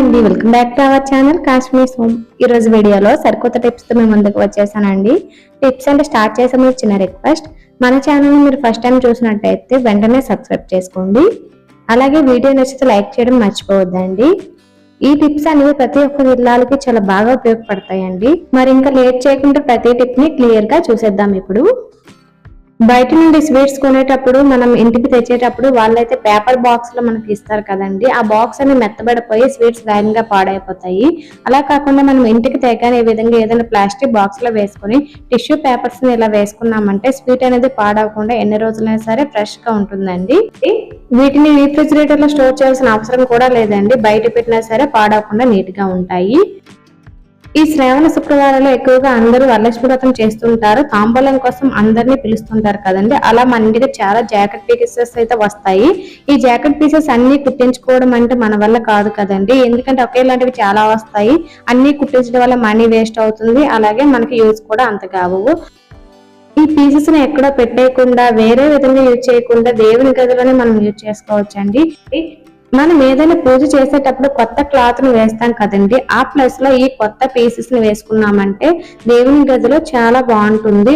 అండి. Welcome back to our channel Kashmir home ఈరోజు వీడియోలో సరికొత్త టిప్స్తో మేము ముందుకు వచ్చేసానండి. టిప్స్ అంటే స్టార్ట్ చేసే మీరు చిన్న రిక్వెస్ట్ మన ఛానల్ మీరు ఫస్ట్ టైం చూసినట్టయితే వెంటనే సబ్స్క్రైబ్ చేసుకోండి. అలాగే వీడియో నచ్చితే లైక్ చేయడం మర్చిపోవద్దండి. ఈ టిప్స్ అనేవి ప్రతి ఒక్క జిల్లాలకి చాలా బాగా ఉపయోగపడతాయండి. మరి ఇంకా లేట్ చేయకుండా ప్రతి టిప్ని క్లియర్గా చూసేద్దాం ఇప్పుడు. బయట నుండి స్వీట్స్ కొనేటప్పుడు మనం ఇంటికి తెచ్చేటప్పుడు వాళ్ళైతే పేపర్ బాక్స్లో మనకి ఇస్తారు కదండి. ఆ బాక్స్ అని మెత్తబడిపోయి స్వీట్స్ వేగంగా పాడైపోతాయి. అలా కాకుండా మనం ఇంటికి తెగానే ఈ విధంగా ఏదైనా ప్లాస్టిక్ బాక్స్లో వేసుకొని టిష్యూ పేపర్స్ని ఇలా వేసుకున్నామంటే స్వీట్ అనేది పాడవకుండా ఎన్ని రోజులైనా సరే ఫ్రెష్గా ఉంటుందండి. వీటిని రీఫ్రిజిరేటర్లో స్టోర్ చేయాల్సిన అవసరం కూడా లేదండి. బయట పెట్టినా సరే పాడవకుండా నీట్గా ఉంటాయి. ఈ శ్రావణ శుక్రవారంలో ఎక్కువగా అందరూ వరలక్ష్మి వ్రతం చేస్తుంటారు. తాంబూలం కోసం అందరినీ పిలుస్తుంటారు కదండి. అలా మన ఇంటికి చాలా జాకెట్ పీసెస్ అయితే వస్తాయి. ఈ జాకెట్ పీసెస్ అన్ని కుట్టించుకోవడం అంటే మన వల్ల కాదు కదండి. ఎందుకంటే ఒకేలాంటివి చాలా వస్తాయి. అన్ని కుట్టించడం వల్ల మనీ వేస్ట్ అవుతుంది. అలాగే మనకి యూజ్ కూడా అంత కావు. ఈ పీసెస్ని ఎక్కడో పెట్టేయకుండా వేరే విధంగా యూజ్ చేయకుండా దేవుని గదిలోనే మనం యూజ్ చేసుకోవచ్చండి. మనం ఏదైనా పూజ చేసేటప్పుడు కొత్త క్లాత్ను వేస్తాం కదండి. ఆ ప్లేస్లో ఈ కొత్త పీసెస్ని వేసుకున్నామంటే దేవుని గదిలో చాలా బాగుంటుంది.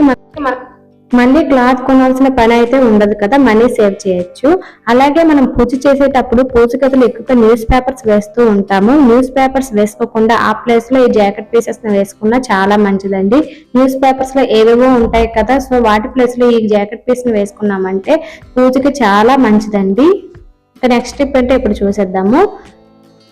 మళ్ళీ క్లాత్ కొనాల్సిన పని అయితే ఉండదు కదా మనీ సేవ్ చేయొచ్చు. అలాగే మనం పూజ చేసేటప్పుడు పూజ గదులు ఎక్కువగా న్యూస్ పేపర్స్ వేస్తూ ఉంటాము. న్యూస్ పేపర్స్ వేసుకోకుండా ఆ ప్లేస్లో ఈ జాకెట్ పీసెస్ని వేసుకున్నా చాలా మంచిదండి. న్యూస్ పేపర్స్లో ఏవేవో ఉంటాయి కదా సో వాటి ప్లేస్లో ఈ జాకెట్ పీస్ని వేసుకున్నామంటే పూజకి చాలా మంచిదండి. నెక్స్ట్ స్టెప్ అంటే ఇప్పుడు చూసేద్దాము.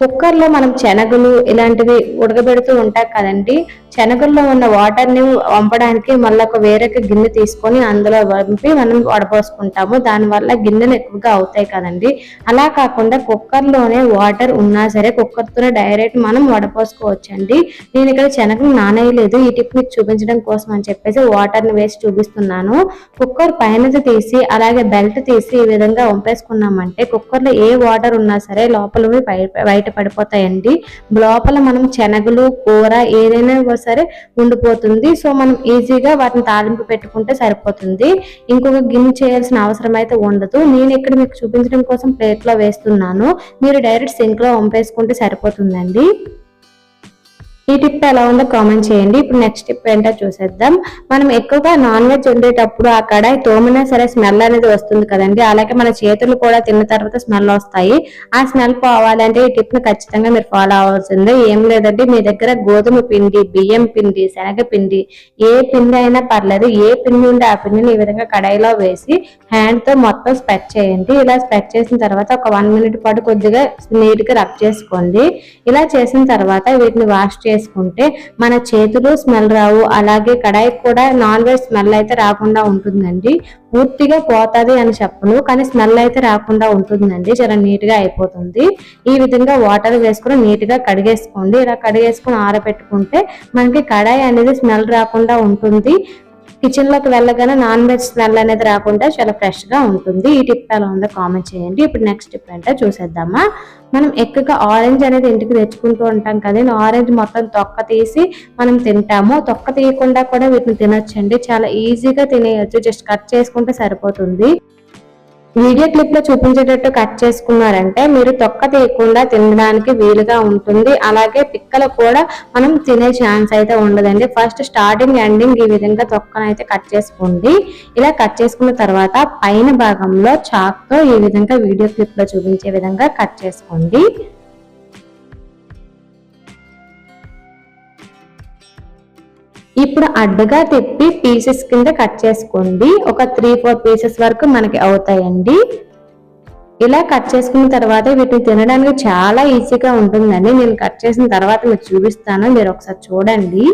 కుక్కర్లో మనం శనగలు ఇలాంటివి ఉడకబెడుతూ ఉంటాం కదండి. శనగల్లో ఉన్న వాటర్ని వంపడానికి మళ్ళీ ఒక వేరొక గిన్నె తీసుకొని అందులో వంపి మనం వడపోసుకుంటాము. దానివల్ల గిన్నెలు ఎక్కువగా అవుతాయి కదండి. అలా కాకుండా కుక్కర్లోనే వాటర్ ఉన్నా సరే కుక్కర్తోనే డైరెక్ట్ మనం వడపోసుకోవచ్చండి. నేను ఇక్కడ శనగలు నానేయలేదు. ఈ టిప్ మీకు చూపించడం కోసం అని చెప్పేసి వాటర్ని వేసి చూపిస్తున్నాను. కుక్కర్ పైనది తీసి అలాగే బెల్ట్ తీసి ఈ విధంగా వంపేసుకున్నామంటే కుక్కర్లో ఏ వాటర్ ఉన్నా సరే లోపల బయట పడిపోతాయండి. లోపల మనం శనగలు కూర ఏదైనా సరే ఉండిపోతుంది. సో మనం ఈజీగా వాటిని తాలింపు పెట్టుకుంటే సరిపోతుంది. ఇంకొక గిన్నె చేయాల్సిన అవసరం అయితే ఉండదు. నేను ఇక్కడ మీకు చూపించడం కోసం ప్లేట్లో వేస్తున్నాను. మీరు డైరెక్ట్ సింక్లో వంపేసుకుంటే సరిపోతుందండి. ఈ టిప్ ఎలా ఉందో కామెంట్ చేయండి. ఇప్పుడు నెక్స్ట్ టిప్ ఏంటో చూసేద్దాం. మనం ఎక్కువగా నాన్ వెజ్ వండేటప్పుడు ఆ కడాయి తోమినా సరే స్మెల్ అనేది వస్తుంది కదండి. అలాగే మన చేతులు కూడా తిన్న తర్వాత స్మెల్ వస్తాయి. ఆ స్మెల్ పోవాలంటే ఈ టిప్ని ఖచ్చితంగా మీరు ఫాలో అవ్వాల్సిందే. ఏం లేదంటే మీ దగ్గర గోధుమ పిండి బియ్యం పిండి శనగ పిండి ఏ పిండి అయినా పర్లేదు. ఏ పిండి ఉంటే ఆ పిండిని ఈ విధంగా కడాయిలో వేసి హ్యాండ్తో మొత్తం స్ప్రెడ్ చేయండి. ఇలా స్ప్రెడ్ చేసిన తర్వాత ఒక వన్ మినిట్ పాటు కొద్దిగా నీట్గా రబ్ చేసుకోండి. ఇలా చేసిన తర్వాత వీటిని వాష్ చేసి చేసుకుంటే మన చేతులు స్మెల్ రావు. అలాగే కడాయికి కూడా నాన్ వెజ్ స్మెల్ అయితే రాకుండా ఉంటుందండి. పూర్తిగా పోతుంది అని చెప్పను కానీ స్మెల్ అయితే రాకుండా ఉంటుందండి. చాలా నీట్గా అయిపోతుంది. ఈ విధంగా వాటర్ వేసుకుని నీట్గా కడిగేసుకోండి. ఇలా కడిగేసుకుని ఆరబెట్టుకుంటే మనకి కడాయి అనేది స్మెల్ రాకుండా ఉంటుంది. కిచెన్లోకి వెళ్ళగానే నాన్ వెజ్ స్మెల్ అనేది రాకుండా చాలా ఫ్రెష్గా ఉంటుంది. ఈ టిప్ ఎలా ఉందో కామెంట్ చేయండి. ఇప్పుడు నెక్స్ట్ టిప్ ఏంటో చూసేద్దామా? మనం ఎక్కువగా ఆరెంజ్ అనేది ఇంటికి తెచ్చుకుంటూ ఉంటాం కదా ఆరెంజ్ మొత్తం తొక్క తీసి మనం తింటాము. తొక్క తీయకుండా కూడా వీటిని తినొచ్చండి. చాలా ఈజీగా తినేయచ్చు. జస్ట్ కట్ చేసుకుంటే సరిపోతుంది. వీడియో క్లిప్లో చూపించేటట్టు కట్ చేసుకున్నారంటే మీరు తొక్క తీయకుండా తినడానికి వీలుగా ఉంటుంది. అలాగే పిక్కలు కూడా మనం తినే ఛాన్స్ అయితే ఉండదండి. ఫస్ట్ స్టార్టింగ్ ఎండింగ్ ఈ విధంగా తొక్కను అయితే కట్ చేసుకోండి. ఇలా కట్ చేసుకున్న తర్వాత పైన భాగంలో చాక్తో ఈ విధంగా వీడియో క్లిప్లో చూపించే విధంగా కట్ చేసుకోండి. ఇప్పుడు అడ్డగా తిప్పి పీసెస్ కింద కట్ చేసుకోండి. ఒక త్రీ ఫోర్ పీసెస్ వరకు మనకి అవుతాయండి. ఇలా కట్ చేసుకున్న తర్వాత వీటిని తినడానికి చాలా ఈజీగా ఉంటుందండి. నేను కట్ చేసిన తర్వాత మీకు చూపిస్తాను. మీరు ఒకసారి చూడండి.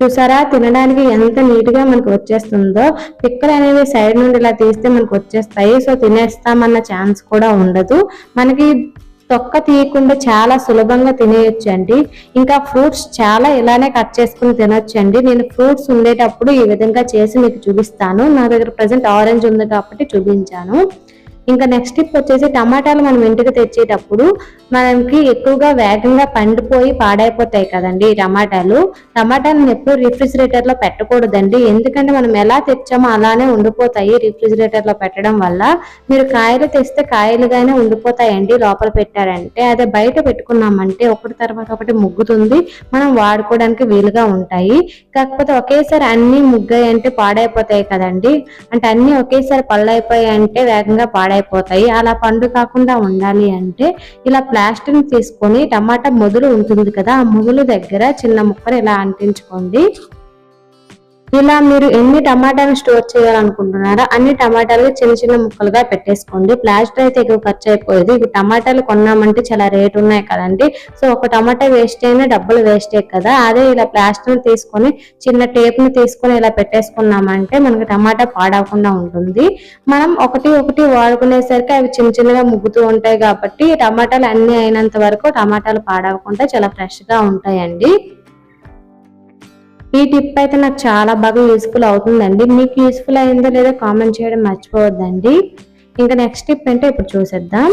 చూసారా? తినడానికి ఎంత నీట్గా మనకు వచ్చేస్తుందో. పిక్కలు అనేవి సైడ్ నుండి ఇలా తీస్తే మనకు వచ్చేస్తాయి. సో తినేస్తామన్న ఛాన్స్ కూడా ఉండదు. మనకి తొక్క తీయకుండా చాలా సులభంగా తినేయొచ్చు అండి ఇంకా ఫ్రూట్స్ చాలా ఇలానే కట్ చేసుకుని తినొచ్చు అండి నేను ఫ్రూట్స్ ఉండేటప్పుడు ఈ విధంగా చేసి మీకు చూపిస్తాను. నా దగ్గర ప్రజెంట్ ఆరెంజ్ ఉంది కాబట్టి చూపించాను. ఇంకా నెక్స్ట్ టిప్ వచ్చేసి టమాటాలు మనం ఇంటికి తెచ్చేటప్పుడు మనకి ఎక్కువగా వేగంగా పండిపోయి పాడైపోతాయి కదండి టమాటాలు. టమాటాలను ఎప్పుడు రిఫ్రిజిరేటర్లో పెట్టకూడదండి. ఎందుకంటే మనం ఎలా తెచ్చామో అలానే ఉండిపోతాయి రిఫ్రిజిరేటర్లో పెట్టడం వల్ల. మీరు కాయలు తెస్తే కాయలుగానే ఉండిపోతాయండి లోపల పెట్టారంటే. అదే బయట పెట్టుకున్నామంటే ఒకటి తర్వాత ఒకటి ముగ్గుతుంది. మనం వాడుకోవడానికి వీలుగా ఉంటాయి. కాకపోతే ఒకేసారి అన్ని ముగ్గాయి అంటే పాడైపోతాయి కదండి. అంటే అన్ని ఒకేసారి పళ్ళు అయిపోయాయి అంటే వేగంగా పాడైపోతాయి. అలా పండు కాకుండా ఉండాలి అంటే ఇలా ప్లాస్టిక్ తీసుకొని టమాటా మొదలు ఉంటుంది కదా ఆ మొదలు దగ్గర చిన్న ముక్కలు ఇలా అంటించుకోండి. ఇలా మీరు ఎన్ని టమాటాలు స్టోర్ చేయాలనుకుంటున్నారో అన్ని టమాటాలు చిన్న చిన్న ముక్కలుగా పెట్టేసుకోండి. ప్లాస్టర్ అయితే ఎక్కువ ఖర్చు అయిపోయేది. ఇవి టమాటాలు కొన్నామంటే చాలా రేట్ ఉన్నాయి కదండి. సో ఒక టమాటా వేస్ట్ అయినా డబ్బులు వేస్టే కదా. అదే ఇలా ప్లాస్టర్ తీసుకొని చిన్న టేప్ని తీసుకొని ఇలా పెట్టేసుకున్నామంటే మనకి టమాటా పాడవకుండా ఉంటుంది. మనం ఒకటి ఒకటి వాడుకునేసరికి అవి చిన్న చిన్నగా ముగ్గుతూ ఉంటాయి కాబట్టి టమాటాలు అన్ని అయినంత వరకు టమాటాలు పాడవకుండా చాలా ఫ్రెష్గా ఉంటాయండి. ఈ టిప్ అయితే నాకు చాలా బాగా యూస్ఫుల్ అవుతుందండి. మీకు యూస్ఫుల్ అయిందో లేదో కామెంట్ చేయడం మర్చిపోవద్దండి. ఇంకా నెక్స్ట్ టిప్ అంటే ఇప్పుడు చూసేద్దాం.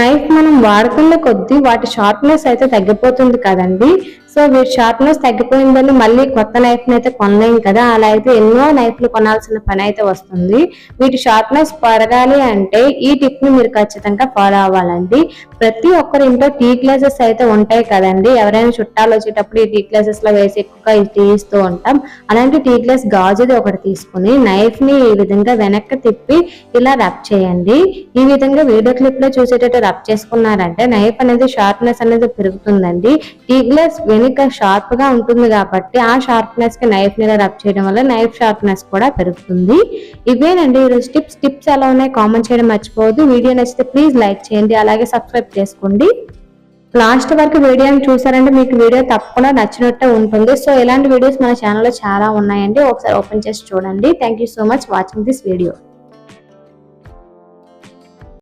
నైఫ్ మనం వాడుకున్న కొద్దీ వాటి షార్ప్నెస్ అయితే తగ్గిపోతుంది కదండి. సో వీటి షార్ప్నెస్ తగ్గిపోయిందని మళ్ళీ కొత్త నైఫ్ని అయితే కొనలేం కదా. అలా అయితే ఎన్నో నైఫ్లు కొనాల్సిన పని అయితే వస్తుంది. వీటి షార్ప్నెస్ పెరగాలి అంటే ఈ టిప్ని మీరు ఖచ్చితంగా ఫాలో అవ్వాలండి. ప్రతి ఒక్కరి ఇంట్లో టీ గ్లాసెస్ అయితే ఉంటాయి కదండి. ఎవరైనా చుట్టాలు వచ్చేటప్పుడు ఈ టీ గ్లాసెస్లో వేసి ఎక్కువగా టీ ఇస్తూ ఉంటాం. అలాంటి టీ గ్లాస్ గాజుది ఒకటి తీసుకుని నైఫ్ని ఈ విధంగా వెనక్కి తిప్పి ఇలా రబ్ చేయండి. ఈ విధంగా వీడియో క్లిప్లో చూసేటట్టు రబ్ చేసుకున్నారంటే నైఫ్ అనేది షార్ప్నెస్ అనేది పెరుగుతుందండి. టీ గ్లాస్ వెనుక షార్ప్గా ఉంటుంది కాబట్టి ఆ షార్ప్నెస్కి నైఫ్ మీద రబ్ చేయడం వల్ల నైఫ్ షార్ప్నెస్ కూడా పెరుగుతుంది. ఇవేనండి ఈరోజు టిప్స్ టిప్స్ ఎలా ఉన్నాయి? కామెంట్ చేయడం మర్చిపోవద్దు. వీడియో నచ్చితే ప్లీజ్ లైక్ చేయండి. అలాగే సబ్స్క్రైబ్ చేసుకోండి. లాస్ట్ వరకు వీడియోని చూసారంటే మీకు వీడియో తప్పకుండా నచ్చినట్టే ఉంటుంది. సో ఇలాంటి వీడియోస్ మన ఛానల్లో చాలా ఉన్నాయండి. ఒకసారి ఓపెన్ చేసి చూడండి. Thank you so much watching this video